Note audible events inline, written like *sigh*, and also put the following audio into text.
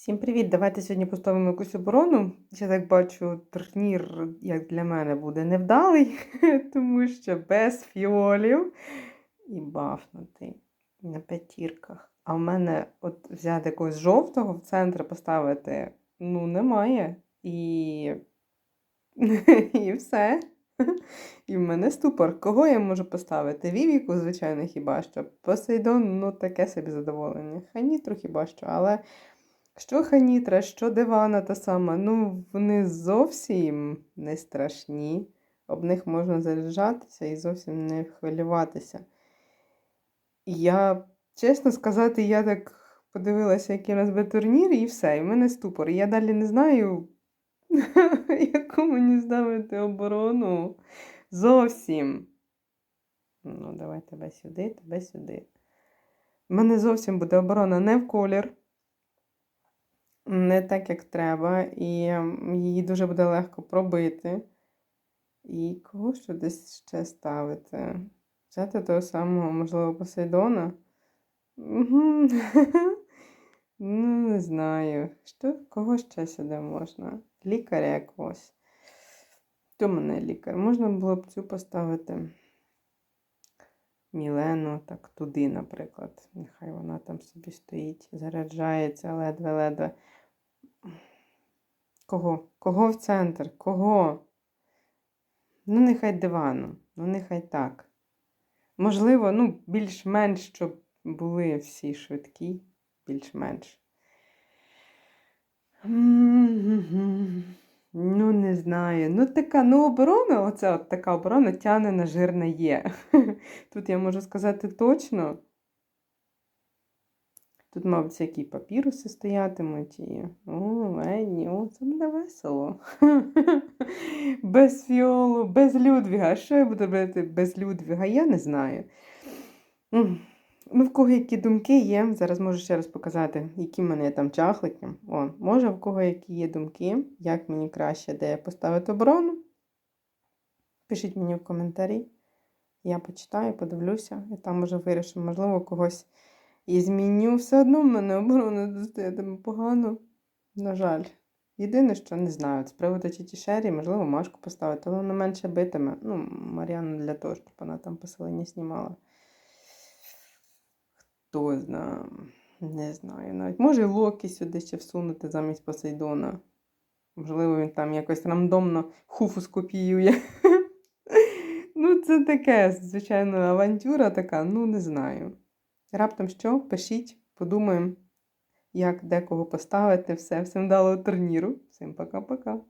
Всім привіт! Давайте сьогодні поставимо якусь оборону. Я так бачу, турнір, як для мене, буде невдалий, *laughs* тому що без фіолів і бафнутий на п'ятірках. А в мене от взяти якогось жовтого в центр поставити, ну, немає. І, *laughs* і все. І в мене ступор. Кого я можу поставити? Вівіку, звичайно, хіба що. Посейдон, ну таке собі задоволення. Ханітру хіба що, але. Що ханітра, що дивана та сама, ну вони зовсім не страшні. Об них можна заряджатися і зовсім не хвилюватися. Я, чесно сказати, я так подивилася, який у нас буде турнір, і все, і в мене ступор. Я далі не знаю, *laughs* яку мені ставити оборону. Зовсім. Ну, давай тебе сюди, тебе сюди. У мене зовсім буде оборона не в колір не так, як треба, і її дуже буде легко пробити. І кого ще десь ще ставити? Взяти того самого, можливо, Посейдона? *laughs* Ну, не знаю. Що? Кого ще сюди можна? Лікаря якогось. Хто мене лікар? Можна було б цю поставити. Мілену, так туди, наприклад. Нехай вона там собі стоїть, заряджається ледве-ледве. Кого? Кого в центр? Кого? Ну, нехай дивану, ну, нехай так. Можливо, ну, більш-менш, щоб були всі швидкі, більш-менш. Ну, не знаю. Ну, така, ну, оборона, оця от така оборона тяне на жирне є. *laughs* Тут я можу сказати точно. Тут, мабуть, всякі папіруси стоятимуть і. О, Ленні, о, це буде весело. *laughs* без фіолу, без Людвіга. Що я буду робити без Людвіга? Я не знаю. Ну, в кого які думки є. Зараз можу ще раз показати, які в мене там чахлики. О, може, в кого які є думки, як мені краще де поставити оборону. Пишіть мені в коментарі. Я почитаю, подивлюся, і там може вирішимо, можливо, когось і зміню. Все одно в мене оборона достатиме погано. На жаль. Єдине, що не знаю, з приводу Чітішері, можливо, Машку поставити, але вона менше битиме. Ну, Мар'яна для того, щоб вона там поселення знімала. Хто знає, не знаю навіть. Може, Локі сюди ще всунути замість Посейдона. Можливо, він там якось рандомно хуфу скопіює. *laughs* Ну, це таке, звичайно, авантюра така, ну, не знаю. Раптом що? Пишіть, подумаємо, як декого поставити. Все, всім вдалого турніру. Всім пока-пока.